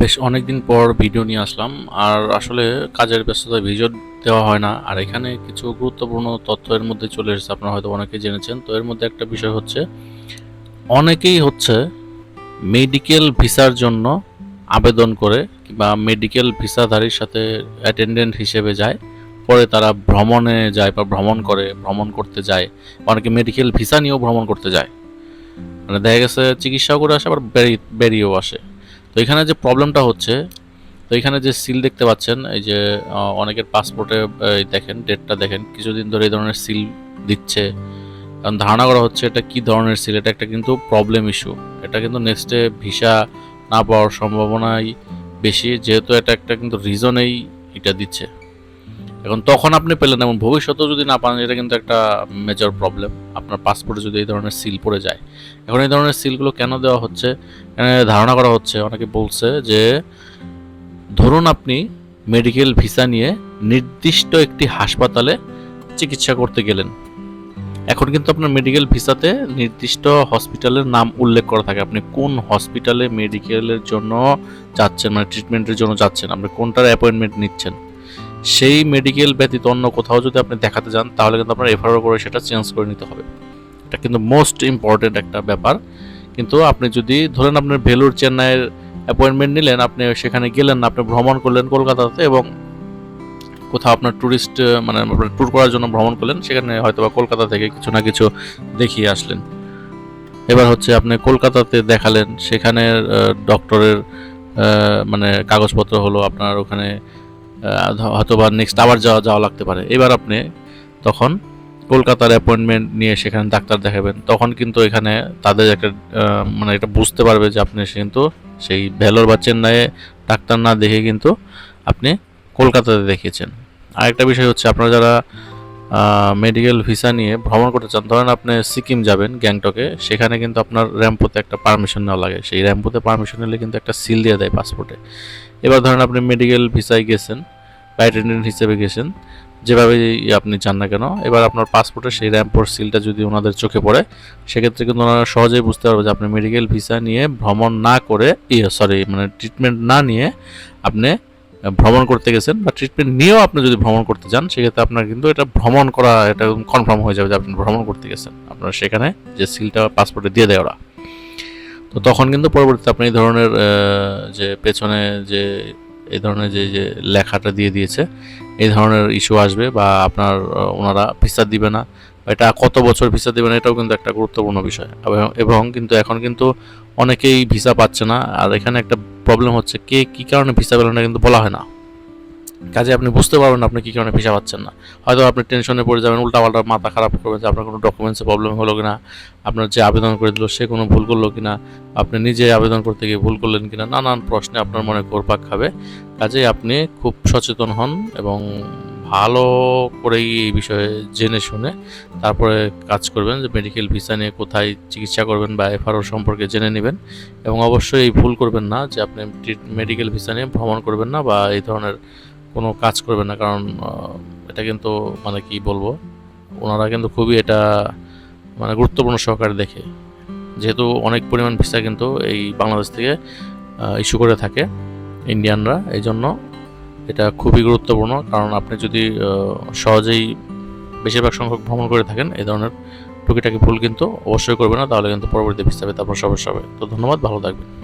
বেশ অনেক দিন পর ভিডিও নিয়ে আসলাম। আর আসলে কাজের ব্যস্ততায় ভিডিও দেওয়া হয় না। আর এখানে কিছু গুরুত্বপূর্ণ তথ্য এর মধ্যে চলে এসেছে, আপনারা হয়তো অনেকেই জেনেছেন। তো এর মধ্যে একটা বিষয় হচ্ছে, অনেকেই হচ্ছে মেডিকেল ভিসার জন্য আবেদন করে কিংবা মেডিকেল ভিসাধারীর সাথে অ্যাটেন্ডেন্ট হিসেবে যায়। পরে তারা ভ্রমণে যায় বা ভ্রমণ করে, ভ্রমণ করতে যায়। অনেকে মেডিকেল ভিসা নিয়েও ভ্রমণ করতে যায়। মানে দেখা গেছে চিকিৎসাও করে আসে, আবার বেরিয়ে, বেরিয়েও আসে। তো এখানে যে প্রবলেমটা হচ্ছে, তো এখানে যে সিল দেখতে পাচ্ছেন, এই যে অনেকের পাসপোর্টে দেখেন ডেটটা দেখেন, কিছুদিন ধরে এই ধরনের সিল দিচ্ছে। কারণ ধারণা করা হচ্ছে এটা কি ধরনের সিল এটা একটা কিন্তু প্রবলেম ইস্যু এটা কিন্তু নেক্সটে ভিসা না পাওয়ার সম্ভাবনাই বেশি, যেহেতু এটা একটা কিন্তু রিজনেই এটা দিচ্ছে। এখন তখন আপনি পেলেন, এবং ভবিষ্যতেও যদি না পান, এটা কিন্তু একটা মেজর প্রবলেম আপনার পাসপোর্টে যদি এই ধরনের সিল পড়ে যায়। এখন এই ধরনের সিলগুলো কেন দেওয়া হচ্ছে? ধারণা করা হচ্ছে, অনেকে বলছে যে ধরুন আপনি মেডিকেল ভিসা নিয়ে নির্দিষ্ট একটি হাসপাতালে চিকিৎসা করতে গেলেন। এখন কিন্তু আপনার মেডিকেল ভিসাতে নির্দিষ্ট হসপিটালের নাম উল্লেখ করা থাকে। আপনি কোন হসপিটালে মেডিকেলের জন্য যাচ্ছেন মানে ট্রিটমেন্টের জন্য যাচ্ছেন? আপনি কোনটার অ্যাপয়েন্টমেন্ট নিচ্ছেন? সেই মেডিকেল ব্যতীত অন্য কোথাও যদি আপনি দেখাতে যান, তাহলে কিন্তু আপনার এফআরও করে সেটা চেঞ্জ করে নিতে হবে। এটা কিন্তু মোস্ট ইম্পর্টেন্ট একটা ব্যাপার। কিন্তু আপনি যদি ধরেন আপনার ভেলুর চেন্নাইয়ের অ্যাপয়েন্টমেন্ট নিলেন, আপনি সেখানে গেলেন, আপনি ভ্রমণ করলেন কলকাতাতে এবং কোথাও আপনার ট্যুরিস্ট মানে আপনার ট্যুর করার জন্য ভ্রমণ করলেন, সেখানে হয়তো বা কলকাতা থেকে কিছু না কিছু দেখিয়ে আসলেন। এবার হচ্ছে আপনি কলকাতাতে দেখালেন সেখানের ডক্টরের মানে কাগজপত্র হলো আপনার ওখানে হয়তো বা নেক্সট আবার যাওয়া যাওয়া লাগতে পারে। এবার আপনি তখন কলকাতার অ্যাপয়েন্টমেন্ট নিয়ে সেখানে ডাক্তার দেখাবেন, তখন কিন্তু এখানে তাদের একটা মানে এটা বুঝতে পারবে যে আপনি কিন্তু সেই ভেলোর বা চেন্নাইয়ে ডাক্তার না দেখে কিন্তু আপনি কলকাতাতে দেখিয়েছেন। আরেকটা বিষয় হচ্ছে আপনারা যারা মেডিকেল ভিসা নিয়ে ভ্রমণ করতে চান, ধরেন আপনি সিকিম যাবেন, গ্যাংটকে, সেখানে কিন্তু আপনার র্যাম্পোতে একটা পারমিশন নেওয়া লাগে। সেই র্যাম্পোতে পারমিশন নিলে কিন্তু একটা সিল দিয়ে দেয় পাসপোর্টে এবার ধরেন আপনি মেডিকেল ভিসায় গেছেন বা অ্যাটেন্ডেন্ট হিসেবে গেছেন যেভাবে আপনি চান না কেন, এবার আপনার পাসপোর্টে সেই র্যাম্পোর সিলটা যদি ওনাদের চোখে পড়ে, সেক্ষেত্রে কিন্তু ওনারা সহজেই বুঝতে পারবে যে আপনি মেডিকেল ভিসা নিয়ে ভ্রমণ না করে ইয়ে সরি মানে ট্রিটমেন্ট না নিয়ে আপনি ভ্রমণ করতে গেছেন বা ট্রিটমেন্ট নিয়েও আপনি যদি ভ্রমণ করতে যান সেক্ষেত্রে আপনার কিন্তু এটা ভ্রমণ করা এটা কনফার্ম হয়ে যাবে যে আপনি ভ্রমণ করতে গেছেন। আপনার সেখানে যে সিলটা পাসপোর্টে দিয়ে দেয় ওরা তো তখন কিন্তু পরবর্তীতে আপনি এই ধরনের যে পেছনে যে, এই ধরনের যে যে লেখাটা দিয়ে দিয়েছে এই ধরনের ইস্যু আসবে বা আপনার ওনারা ভিসা দিবে না। এটা কত বছর ভিসা দেবেন এটাও কিন্তু একটা গুরুত্বপূর্ণ বিষয়। এবং- কিন্তু এখন কিন্তু অনেকেই ভিসা পাচ্ছে না। আর এখানে একটা প্রবলেম হচ্ছে, কে, কী কারণে ভিসা পেলেন না কিন্তু বলা হয় না। কাজে আপনি বুঝতে পারবেন আপনি কী কারণে ভিসা পাচ্ছেন না। হয়তো আপনি টেনশনে পড়ে যাবেন, উল্টাপাল্টা মাথা খারাপ করবেন যে আপনার কোনো ডকুমেন্টসে প্রবলেম হলো কিনা, আপনার যে আবেদন করে দিল সে কোনো ভুল করল কিনা, আপনি নিজে আবেদন করতে গিয়ে ভুল করলেন কিনা, নানান প্রশ্নে আপনার মনে ঘোরপাক খাবে। কাজেই আপনি খুব সচেতন হন এবং ভালো করেই এই বিষয়ে জেনে শুনে তারপরে কাজ করবেন যে মেডিকেল ভিসা নিয়ে কোথায় চিকিৎসা করবেন বা এফআরও সম্পর্কে জেনে নেবেন এবং অবশ্যই এই ভুল করবেন না যে আপনি মেডিকেল ভিসা নিয়ে ভ্রমণ করবেন না বা এই ধরনের কোনো কাজ করবেন না, কারণ এটা কিন্তু মানে কি বলব, ওনারা কিন্তু খুবই এটা মানে গুরুত্বপূর্ণ সহকারে দেখে। যেহেতু অনেক পরিমাণ ভিসা কিন্তু এই বাংলাদেশ থেকে ইস্যু করে থাকে ইন্ডিয়ানরা এই জন্য এটা খুবই গুরুত্বপূর্ণ। কারণ আপনি যদি সহজেই বেশিরভাগ সংখ্যক ভ্রমণ করে থাকেন, এই ধরনের টুকিটাকি ভুল কিন্তু অবশ্যই করবে না, তাহলে কিন্তু পরবর্তী ভিসা পেতে আপনার সমস্যা হবে। তো ধন্যবাদ, ভালো থাকবেন।